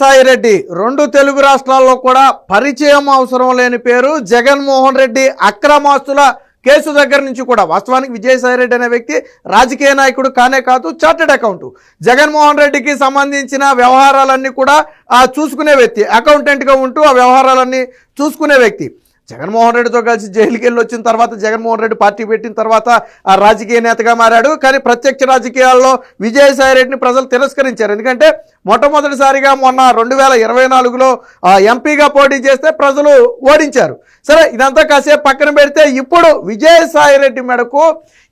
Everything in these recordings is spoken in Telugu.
సాయిరెడ్డి. రెండు తెలుగు రాష్ట్రాల్లో కూడా పరిచయం అవసరం లేని పేరు జగన్మోహన్ రెడ్డి అక్రమాస్తుల కేసు దగ్గర నుంచి కూడా. వాస్తవానికి విజయసాయిరెడ్డి అనే వ్యక్తి రాజకీయ నాయకుడు కానే కాదు చార్టెడ్ అకౌంట్. జగన్మోహన్ రెడ్డికి సంబంధించిన వ్యవహారాలన్నీ కూడా ఆ చూసుకునే వ్యక్తి అకౌంటెంట్గా ఉంటూ ఆ వ్యవహారాలన్నీ చూసుకునే వ్యక్తి. జగన్మోహన్ రెడ్డితో కలిసి జైలుకి వెళ్ళి వచ్చిన తర్వాత జగన్మోహన్ రెడ్డి పార్టీ పెట్టిన తర్వాత ఆ రాజకీయ నేతగా మారాడు. కానీ ప్రత్యక్ష రాజకీయాల్లో విజయసాయి రెడ్డిని ప్రజలు తిరస్కరించారు. ఎందుకంటే మొట్టమొదటిసారిగా మొన్న రెండు వేల ఇరవై నాలుగులో ఎంపీగా పోటీ చేస్తే ప్రజలు ఓడించారు. సరే ఇదంతా కాసేపు పక్కన పెడితే ఇప్పుడు విజయసాయి రెడ్డి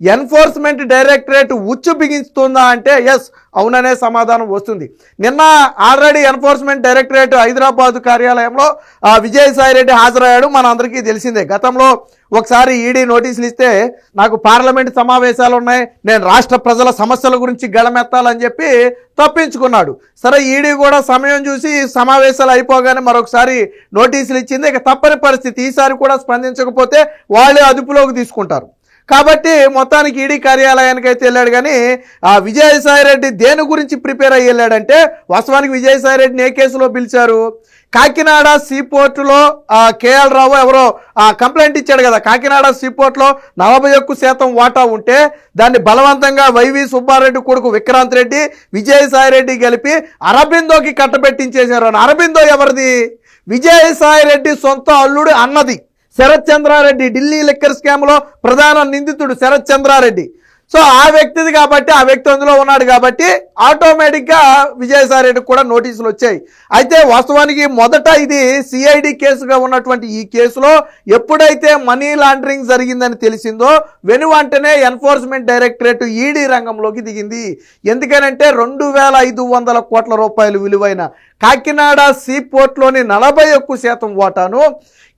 ఎన్ఫోర్స్మెంట్ డైరెక్టరేట్ ఉచ్చు బిగించుతుందా అంటే ఎస్ అవుననే సమాధానం వస్తుంది. నిన్న ఆల్రెడీ ఎన్ఫోర్స్మెంట్ డైరెక్టరేట్ హైదరాబాద్ కార్యాలయంలో విజయసాయిరెడ్డి విజయసాయి రెడ్డి హాజరయ్యాడు. మన అందరికీ తెలిసిందే గతంలో ఒకసారి ఈడీ నోటీసులు ఇస్తే నాకు పార్లమెంట్ సమావేశాలు ఉన్నాయి నేను రాష్ట్ర ప్రజల సమస్యల గురించి గళమెత్తాలని చెప్పి తప్పించుకున్నాడు. సరే ఈడీ కూడా సమయం చూసి సమావేశాలు అయిపోగానే మరొకసారి నోటీసులు ఇచ్చింది ఇక తప్పని పరిస్థితి ఈసారి కూడా స్పందించకపోతే వాళ్ళే అదుపులోకి తీసుకుంటారు. కాబట్టి మొత్తానికి ఈడీ కార్యాలయానికి అయితే వెళ్ళాడు కానీ ఆ విజయసాయి రెడ్డి దేని గురించి ప్రిపేర్ అయ్యి వెళ్ళాడంటే వాస్తవానికి విజయసాయి రెడ్డిని ఏ కేసులో పిలిచారు? కాకినాడ సీపోర్టులో కేఎల్ రావు ఎవరో కంప్లైంట్ ఇచ్చాడు కదా. కాకినాడ సీపోర్ట్లో నలభై ఒక్క శాతం వాటా ఉంటే దాన్ని బలవంతంగా వైవి సుబ్బారెడ్డి కొడుకు విక్రాంత్ రెడ్డి విజయసాయి రెడ్డి కలిపి అరబిందోకి కట్టబెట్టించేశారు. అని అరబిందో ఎవరిది? విజయసాయి రెడ్డి సొంత అల్లుడు అన్నది. శరత్ చంద్రారెడ్డి ఢిల్లీ లిక్కర్ స్కామ్లో ప్రధాన నిందితుడు శరత్ చంద్రారెడ్డి. సో ఆ వ్యక్తిది కాబట్టి ఆ వ్యక్తి అందులో ఉన్నాడు కాబట్టి ఆటోమేటిక్గా విజయసాయి రెడ్డికి కూడా నోటీసులు వచ్చాయి. అయితే వాస్తవానికి మొదట ఇది సిఐడి కేసుగా ఉన్నటువంటి ఈ కేసులో ఎప్పుడైతే మనీ లాండరింగ్ జరిగిందని తెలిసిందో వెను వెంటనే ఎన్ఫోర్స్మెంట్ డైరెక్టరేట్ ఈడీ రంగంలోకి దిగింది. ఎందుకనంటే రెండు వేల ఐదు వందల కోట్ల రూపాయలు విలువైన కాకినాడ సీపోర్ట్లోని నలభై ఒక్క శాతం ఓటాను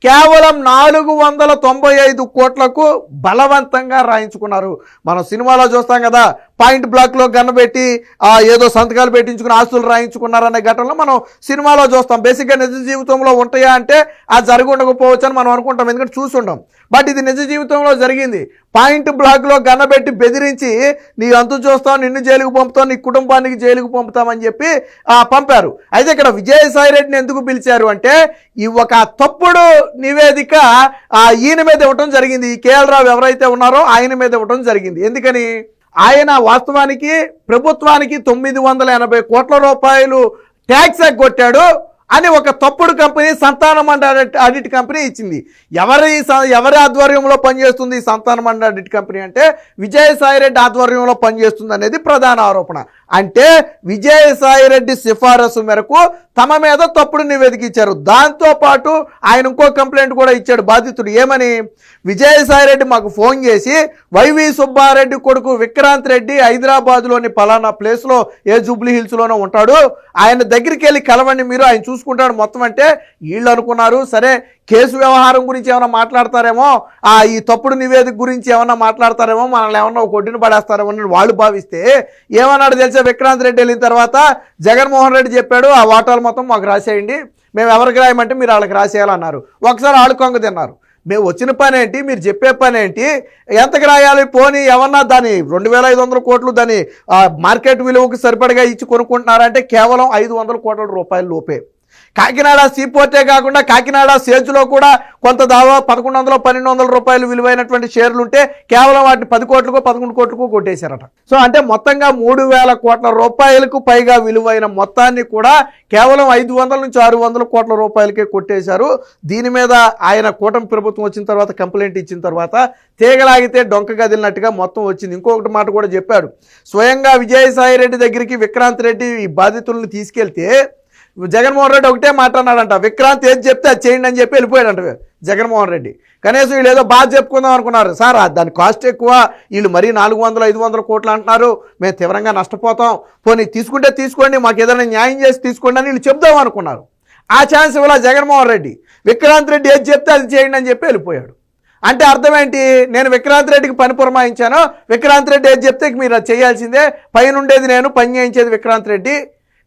కేవలం నాలుగు వందల తొంభై ఐదు కోట్లకు బలవంతంగా రాయించుకున్నారు. మనం సినిమాలో చూస్తాం కదా పాయింట్ బ్లాక్లో గన్నబెట్టి ఏదో సంతకాలు పెట్టించుకుని ఆస్తులు రాయించుకున్నారనే ఘటనలో మనం సినిమాలో చూస్తాం. బేసిక్గా నిజ జీవితంలో ఉంటాయా అంటే అది జరిగి ఉండకపోవచ్చు అని మనం అనుకుంటాం. ఎందుకంటే చూసుంటాం బట్ ఇది నిజ జీవితంలో జరిగింది. పాయింట్ బ్లాక్లో గన్నబెట్టి బెదిరించి నీ అంతు చూస్తాం నిన్ను జైలుకు పంపుతాం నీ కుటుంబానికి జైలుకు పంపుతామని చెప్పి పంపారు. అయితే ఇక్కడ విజయసాయి రెడ్డిని ఎందుకు పిలిచారు అంటే ఈ ఒక తప్పుడు నివేదిక ఈయన మీద ఇవ్వటం జరిగింది. ఈ కేఎల్ రావు ఎవరైతే ఉన్నారో ఆయన మీద ఇవ్వటం జరిగింది. ఎందుకని? ఆయన వాస్తవానికి ప్రభుత్వానికి తొమ్మిది వందల ఎనభై కోట్ల రూపాయలు ట్యాక్స్ ఎగ్గొట్టాడు. అని ఒక తప్పుడు కంపెనీ సంతానం అండ్ ఆడిట్ కంపెనీ ఇచ్చింది. ఎవరి ఎవరి ఆధ్వర్యంలో పనిచేస్తుంది ఈ సంతానం మండ ఆడిట్ కంపెనీ అంటే విజయసాయి రెడ్డి ఆధ్వర్యంలో పనిచేస్తుంది అనేది ప్రధాన ఆరోపణ. అంటే విజయసాయి రెడ్డి సిఫారసు మేరకు తమ మీద తప్పుడు నివేదిక ఇచ్చారు. దాంతో పాటు ఆయన ఇంకో కంప్లైంట్ కూడా ఇచ్చాడు. బాధితుడు ఏమని? విజయసాయి రెడ్డి మాకు ఫోన్ చేసి వైవి సుబ్బారెడ్డి కొడుకు విక్రాంత్ రెడ్డి హైదరాబాద్లోని పలానా ప్లేస్లో ఏ జూబ్లీ హిల్స్లోనో ఉంటాడు. ఆయన దగ్గరికి వెళ్ళి కలవండి మీరు. ఆయన చూసుకుంటాడు మొత్తం అంటే వీళ్ళు అనుకున్నారు. సరే కేసు వ్యవహారం గురించి ఏమైనా మాట్లాడతారేమో ఆ ఈ తప్పుడు నివేదిక గురించి ఏమైనా మాట్లాడతారేమో మనల్ని ఏమన్నా ఒక కొట్టిన పడేస్తారేమో అని వాళ్ళు భావిస్తే ఏమన్నాడు తెలిసే విక్రాంత్ రెడ్డి వెళ్ళిన తర్వాత? జగన్మోహన్ రెడ్డి చెప్పాడు ఆ వాటాలు మొత్తం మాకు రాసేయండి. మేము ఎవరికి రాయమంటే మీరు వాళ్ళకి రాసేయాలన్నారు. ఒకసారి వాళ్ళు కొంగ తిన్నారు. మేము వచ్చిన పని ఏంటి మీరు చెప్పే పని ఏంటి ఎంతకు రాయాలి? పోనీ ఏమన్నా దాని రెండు వేల ఐదు వందల కోట్లు దాని మార్కెట్ విలువకు సరిపడగా ఇచ్చి కొనుక్కుంటున్నారంటే కేవలం ఐదు వందల కోట్ల రూపాయల లోపే. కాకినాడ సీపోర్టే కాకుండా కాకినాడ సేజ్లో కూడా కొంత దావా పదకొండు వందల పన్నెండు వందల రూపాయలు విలువైనటువంటి షేర్లు ఉంటే కేవలం వాటిని పది కోట్లకు పదకొండు కోట్లకు కొట్టేశారట. సో అంటే మొత్తంగా మూడు వేల కోట్ల రూపాయలకు పైగా విలువైన మొత్తాన్ని కూడా కేవలం ఐదు వందల నుంచి ఆరు వందల కోట్ల రూపాయలకే కొట్టేశారు. దీని మీద ఆయన కూటమి ప్రభుత్వం వచ్చిన తర్వాత కంప్లైంట్ ఇచ్చిన తర్వాత తీగలాగితే డొంక గదిలినట్టుగా మొత్తం వచ్చింది. ఇంకొకటి మాట కూడా చెప్పాడు. స్వయంగా విజయసాయి రెడ్డి దగ్గరికి విక్రాంత్ రెడ్డి ఈ బాధితులను తీసుకెళ్తే జగన్మోహన్ రెడ్డి ఒకటే మాట్లాడినాడంట విక్రాంత్ ఏది చెప్తే అది చేయండి అని చెప్పి వెళ్ళిపోయాడంట జగన్మోహన్ రెడ్డి. కనీసం వీళ్ళు ఏదో బాగా చెప్పుకుందాం అనుకున్నారు. సార్ దాని కాస్ట్ ఎక్కువ వీళ్ళు మరీ నాలుగు వందలు ఐదు వందల కోట్లు అంటున్నారు మేము తీవ్రంగా నష్టపోతాం. పోనీ తీసుకుంటే తీసుకోండి మాకు ఏదైనా న్యాయం చేసి తీసుకోండి అని వీళ్ళు చెప్దాం అనుకున్నారు. ఆ ఛాన్స్ ఇవ్వాల జగన్మోహన్ రెడ్డి. విక్రాంత్ రెడ్డి ఏది చెప్తే అది చేయండి అని చెప్పి వెళ్ళిపోయాడు. అంటే అర్థం ఏంటి? నేను విక్రాంత్ రెడ్డికి పని పురమాయించాను. విక్రాంత్ రెడ్డి ఏది చెప్తే మీరు అది చేయాల్సిందే. పైన ఉండేది నేను పని చేయించేది విక్రాంత్ రెడ్డి.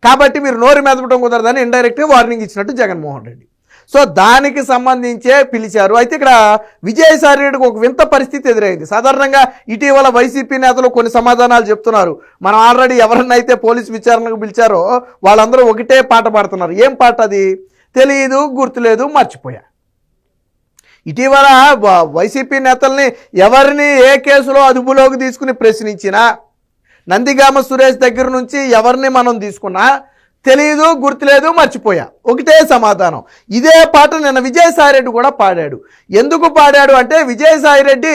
కాబట్టి మీరు నోరు మెదపడం కుదరదని ఇండైరెక్ట్గా వార్నింగ్ ఇచ్చినట్టు జగన్మోహన్ రెడ్డి. సో దానికి సంబంధించే పిలిచారు. అయితే ఇక్కడ విజయసాయి రెడ్డికి ఒక వింత పరిస్థితి ఎదురైంది. సాధారణంగా ఇటీవల వైసీపీ నేతలు కొన్ని సమాధానాలు చెప్తున్నారు. మనం ఆల్రెడీ ఎవరినైతే పోలీస్ విచారణకు పిలిచారో వాళ్ళందరూ ఒకటే పాట పాడుతున్నారు. ఏం పాట అది? తెలియదు గుర్తులేదు మర్చిపోయా. ఇటీవల వైసీపీ నేతల్ని ఎవరిని ఏ కేసులో అదుపులోకి తీసుకుని ప్రశ్నించినా నందిగామ సురేష్ దగ్గర నుంచి ఎవరిని మనం తీసుకున్నా తెలియదు గుర్తులేదు మర్చిపోయా. ఒకటే సమాధానం. ఇదే పాట నిన్న విజయసాయిరెడ్డి కూడా పాడాడు. ఎందుకు పాడాడు అంటే విజయసాయిరెడ్డి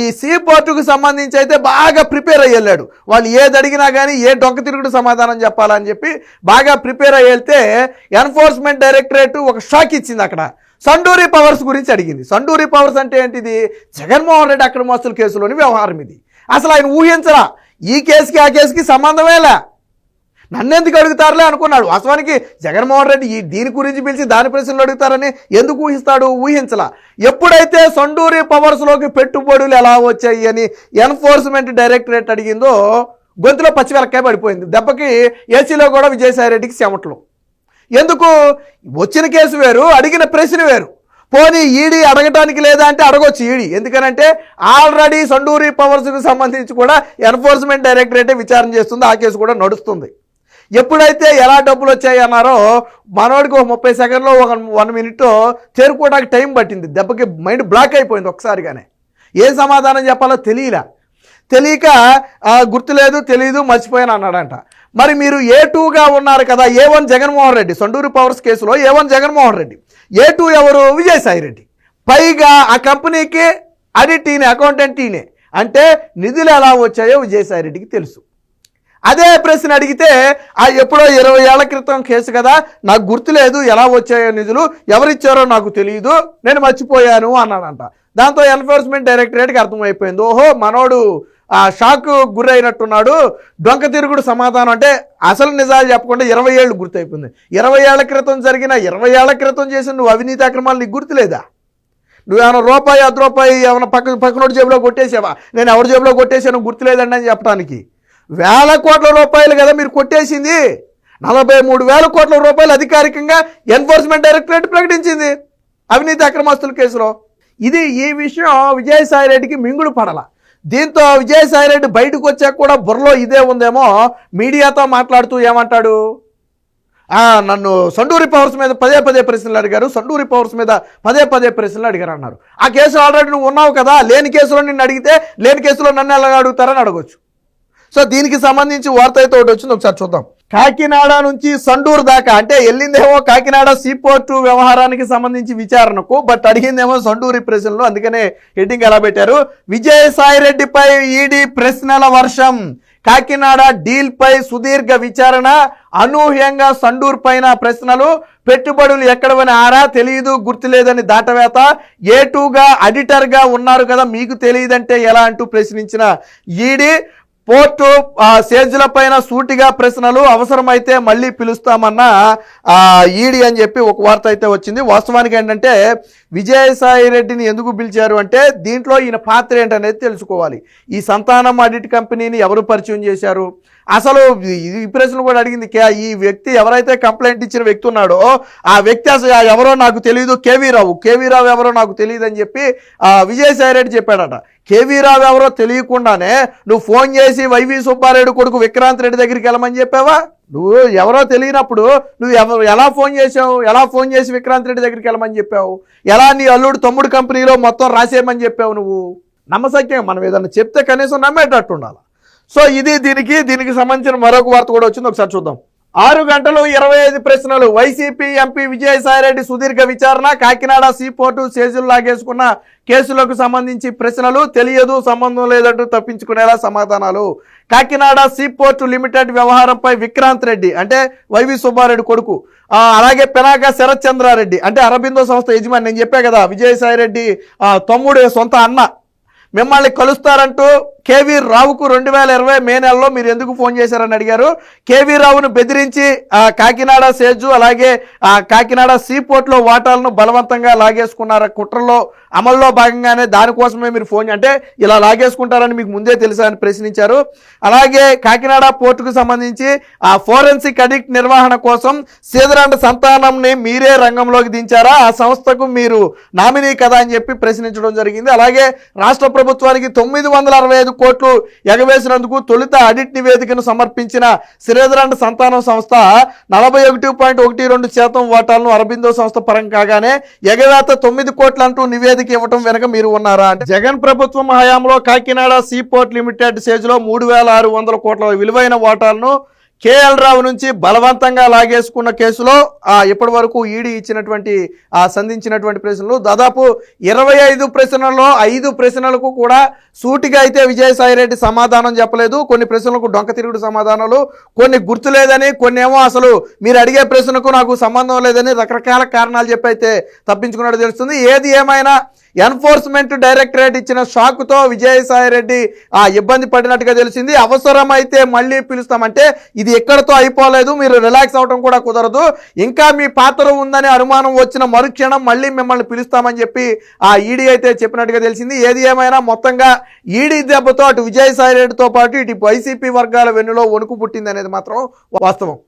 ఈ సీ పోర్టుకు సంబంధించి అయితే బాగా ప్రిపేర్ అయ్యి వెళ్ళాడు. వాళ్ళు ఏది అడిగినా కానీ ఏ డొక్క తిరుగుడు సమాధానం చెప్పాలని చెప్పి బాగా ప్రిపేర్ అయ్యి వెళ్తే ఎన్ఫోర్స్మెంట్ డైరెక్టరేట్ ఒక షాక్ ఇచ్చింది అక్కడ. సండూరి పవర్స్ గురించి అడిగింది. సండూరి పవర్స్ అంటే ఏంటిది? జగన్మోహన్ రెడ్డి అక్రమస్తుల కేసులోని వ్యవహారం ఇది. అసలు ఆయన ఊహించరా? ఈ కేసుకి ఆ కేసుకి సంబంధమేలా నన్నెందుకు అడుగుతారులే అనుకున్నాడు. వాస్తవానికి జగన్మోహన్ రెడ్డి ఈ దీని గురించి పిలిచి దాని ప్రశ్నలు అడుగుతారని ఎందుకు ఊహిస్తాడు? ఊహించలా. ఎప్పుడైతే సొండూరి పవర్స్లోకి పెట్టుబడులు ఎలా వచ్చాయి అని ఎన్ఫోర్స్మెంట్ డైరెక్టరేట్ అడిగిందో గొంతులో పచ్చివెలకాయ పడిపోయింది. దెబ్బకి ఏసీలో కూడా విజయసాయి రెడ్డికి చెమటలు. ఎందుకు? వచ్చిన కేసు వేరు అడిగిన ప్రశ్న వేరు. పోనీ ఈడీ అడగటానికి లేదా అంటే అడగొచ్చు ఈడీ. ఎందుకనంటే ఆల్రెడీ సండూరి పవర్స్కి సంబంధించి కూడా ఎన్ఫోర్స్మెంట్ డైరెక్టరేటే విచారణ చేస్తుంది. ఆ కేసు కూడా నడుస్తుంది. ఎప్పుడైతే ఎలా డబ్బులు వచ్చాయి అన్నారో మనోడికి ఒక ముప్పై సెకండ్లో ఒక వన్ మినిట్ చేరుకోవడానికి టైం పట్టింది. దెబ్బకి మైండ్ బ్లాక్ అయిపోయింది ఒకసారిగానే. ఏ సమాధానం చెప్పాలో తెలియలా. తెలియక గుర్తులేదు తెలియదు మర్చిపోయాను అన్నాడంట. మరి మీరు ఏ టూగా ఉన్నారు కదా A one Jaganmohan Reddy Sonduru powers కేసులో A one Jaganmohan Reddy. A two ఎవరు? విజయసాయి రెడ్డి. పైగా ఆ కంపెనీకి ఆడిట్ ఈయన అకౌంటెంట్ ఈయనే అంటే నిధులు ఎలా వచ్చాయో విజయసాయి రెడ్డికి తెలుసు. అదే ప్రశ్న అడిగితే ఆ ఎప్పుడో ఇరవై ఏళ్ళ క్రితం కేసు కదా నాకు గుర్తులేదు ఎలా వచ్చాయో నిధులు ఎవరిచ్చారో నాకు తెలియదు నేను మర్చిపోయాను అన్నాడంట. దాంతో ఎన్ఫోర్స్మెంట్ డైరెక్టరేట్కి అర్థమైపోయింది. ఓహో మనోడు ఆ షాక్ గురైనట్టున్నాడు. డొంక తిరుగుడు సమాధానం అంటే అసలు నిజాలు చెప్పకుండా ఇరవై ఏళ్ళు గుర్తయిపోయింది. ఇరవై ఏళ్ళ క్రితం జరిగిన ఇరవై ఏళ్ళ క్రితం చేసిన నువ్వు అవినీతి అక్రమాలు నీకు గుర్తులేదా? నువ్వేమైనా రూపాయి అర్ధ రూపాయి ఏమైనా పక్క పక్కనోడి జేబులో కొట్టేసావా? నేను ఎవరి జేబులో కొట్టేసాను గుర్తులేదండి అని చెప్పడానికి వేల కోట్ల రూపాయలు కదా మీరు కొట్టేసింది. నలభై మూడు వేల కోట్ల రూపాయలు అధికారికంగా ఎన్ఫోర్స్మెంట్ డైరెక్టరేట్ ప్రకటించింది. అవినీతి అక్రమస్తుల కేసులో. ఇది ఈ విషయం విజయసాయి రెడ్డికి మింగుడు పడల. దీంతో విజయసాయి రెడ్డి బయటకు వచ్చాక కూడా బుర్రలో ఇదే ఉందేమో మీడియాతో మాట్లాడుతూ ఏమంటాడు? నన్ను సండూరి పవర్స్ మీద పదే పదే ప్రశ్నలు అడిగారు. సండూరి పవర్స్ మీద పదే పదే ప్రశ్నలు అడిగారు అన్నారు ఆ కేసు ఆల్రెడీ నువ్వు ఉన్నావు కదా లేని కేసులో నిన్ను అడిగితే లేని కేసులో నన్ను ఎలా అడుగుతారని అడగొచ్చు. సో దీనికి సంబంధించి వార్త అయితే ఒకటి వచ్చింది ఒకసారి చూద్దాం. కాకినాడ నుంచి సండూరు దాకా అంటే వెళ్ళిందేమో కాకినాడ సీపోర్టు వ్యవహారానికి సంబంధించి విచారణకు బట్ అడిగిందేమో సండూరి ప్రశ్నలు అందుకనే హెడ్డింగ్ ఎలా పెట్టారు. విజయసాయి రెడ్డిపై ఈడీ ప్రశ్నల వర్షం కాకినాడ డీల్ పై సుదీర్ఘ విచారణ అనూహ్యంగా సండూర్ పైన ప్రశ్నలు పెట్టుబడులు ఎక్కడవని ఆరా తెలియదు గుర్తులేదని దాటవేత ఏ టూగా అడిటర్గా ఉన్నారు కదా మీకు తెలియదంటే ఎలా అంటూ ప్రశ్నించిన ఈడీ పోర్టు సేజ్ల పైన సూటిగా ప్రశ్నలు అవసరమైతే మళ్ళీ పిలుస్తామన్న ఈడీ అని చెప్పి ఒక వార్త అయితే వచ్చింది. వాస్తవానికి ఏంటంటే విజయసాయి రెడ్డిని ఎందుకు పిలిచారు అంటే దీంట్లో ఈయన పాత్ర ఏంటనేది తెలుసుకోవాలి. ఈ సంతానం ఆడిట్ కంపెనీని ఎవరు పరిచయం చేశారు? అసలు ఈ- ప్రశ్న కూడా అడిగింది ఈ వ్యక్తి ఎవరైతే కంప్లైంట్ ఇచ్చిన వ్యక్తి ఉన్నాడో ఆ వ్యక్తి అసలు ఎవరో నాకు తెలియదు కేవీ రావు కేవీ రావు ఎవరో నాకు తెలియదు అని చెప్పి ఆ, విజయసాయి రెడ్డి చెప్పాడట. కేవీ రావు ఎవరో తెలియకుండానే నువ్వు ఫోన్ చేసి వైవి సుబ్బారెడ్డి కొడుకు విక్రాంత్ రెడ్డి దగ్గరికి వెళ్ళమని చెప్పావా? నువ్వు ఎవరో తెలియనప్పుడు నువ్వు ఎవరు ఎలా ఫోన్ చేసావు ఎలా ఫోన్ చేసి విక్రాంత్ రెడ్డి దగ్గరికి వెళ్ళమని చెప్పావు? ఎలా నీ అల్లుడు తమ్ముడు కంపెనీలో మొత్తం రాసేయమని చెప్పావు నువ్వు? నమ్మసక్యం మనం ఏదన్నా చెప్తే కనీసం నమ్మేటట్టు ఉండాలి? సో ఇది దీనికి దీనికి సంబంధించిన మరొక వార్త కూడా వచ్చింది. ఒకసారి చూద్దాం. ఆరు గంటలు ఇరవై ఐదు ప్రశ్నలు. వైసీపీ ఎంపీ విజయసాయిరెడ్డి సుదీర్ఘ విచారణ కాకినాడ సీపోర్టు సేజులు లాగేసుకున్న కేసులకు సంబంధించి ప్రశ్నలు. తెలియదు సంబంధం లేదంటూ తప్పించుకునేలా సమాధానాలు. కాకినాడ సీపోర్టు లిమిటెడ్ వ్యవహారంపై విక్రాంత్ రెడ్డి అంటే వైవి సుబ్బారెడ్డి కొడుకు అలాగే పెనాక శరత్ చంద్రారెడ్డి అంటే అరబిందో సంస్థ యజమాని. నేను చెప్పా కదా విజయసాయిరెడ్డి తమ్ముడు సొంత అన్న. మిమ్మల్ని కలుస్తారంటూ కేవీ రావుకు రెండు వేల ఇరవై మే నెలలో మీరు ఎందుకు ఫోన్ చేశారని అడిగారు. కేవీ రావును బెదిరించి కాకినాడ సేజు అలాగే ఆ, కాకినాడ సీ పోర్ట్లో వాటాలను బలవంతంగా లాగేసుకున్నారు కుట్రలో అమల్లో భాగంగానే దానికోసమే మీరు ఫోన్ అంటే ఇలా లాగేసుకుంటారని మీకు ముందే తెలుసా అని ప్రశ్నించారు. అలాగే కాకినాడ పోర్టుకు సంబంధించి ఆ ఫోరెన్సిక్ అడిక్ట్ నిర్వహణ కోసం సీదరాండ సంతానంని మీరే రంగంలోకి దించారా? ఆ సంస్థకు మీరు నామినీ కదా అని చెప్పి ప్రశ్నించడం జరిగింది. అలాగే రాష్ట్ర ప్రభుత్వానికి తొమ్మిది వందల అరవై ఐదు కోట్లు ఎగవేసినందుకు తొలుత ఆడిట్ నివేదికను సమర్పించిన శ్రీధరాండ సంతానం సంస్థ నలభై ఒకటి పాయింట్ ఒకటి రెండు శాతం ఓటాలను అరబిందో సంస్థ పరం కాగానే ఎగవేత తొమ్మిది కోట్లంటూ నివేదిక ఇవ్వటం వెనక మీరు ఉన్నారా? అంటే జగన్ ప్రభుత్వం హయాంలో కాకినాడ సీ పోర్ట్ లిమిటెడ్ సేజ్లో మూడు వేల ఆరు వందల కోట్ల విలువైన ఓటాలను కేఎల్ రావు నుంచి బలవంతంగా లాగేసుకున్న కేసులో ఆ, ఇప్పటి వరకు ఈడీ ఇచ్చినటువంటి ఆ, సంధించినటువంటి ప్రశ్నలు దాదాపు ఇరవై ఐదు ప్రశ్నల్లో ఐదు ప్రశ్నలకు కూడా సూటిగా అయితే విజయసాయిరెడ్డి సమాధానం చెప్పలేదు. కొన్ని ప్రశ్నలకు డొంక తిరుగుడు సమాధానాలు కొన్ని గుర్తులేదని కొన్ని ఏమో అసలు మీరు అడిగే ప్రశ్నకు నాకు సంబంధం లేదని రకరకాల కారణాలు చెప్పి అయితే తప్పించుకున్నట్టు తెలుస్తుంది. ఏది ఏమైనా ఎన్ఫోర్స్మెంట్ డైరెక్టరేట్ ఇచ్చిన షాక్తో విజయసాయిరెడ్డి ఆ ఇబ్బంది పడినట్టుగా తెలిసింది. అవసరమైతే మళ్ళీ పిలుస్తామంటే ఇది ఎక్కడితో అయిపోలేదు మీరు రిలాక్స్ అవడం కూడా కుదరదు. ఇంకా మీ పాత్ర ఉందని అనుమానం వచ్చిన మరుక్షణం మళ్ళీ మిమ్మల్ని పిలుస్తామని చెప్పి ఆ ఈడీ అయితే చెప్పినట్టుగా తెలిసింది. ఏది ఏమైనా మొత్తంగా ఈడీ దెబ్బతో అటు విజయసాయిరెడ్డితో పాటు ఇటు వైసీపీ వర్గాల వెన్నులో వణుకు పుట్టింది అనేది మాత్రం వాస్తవం.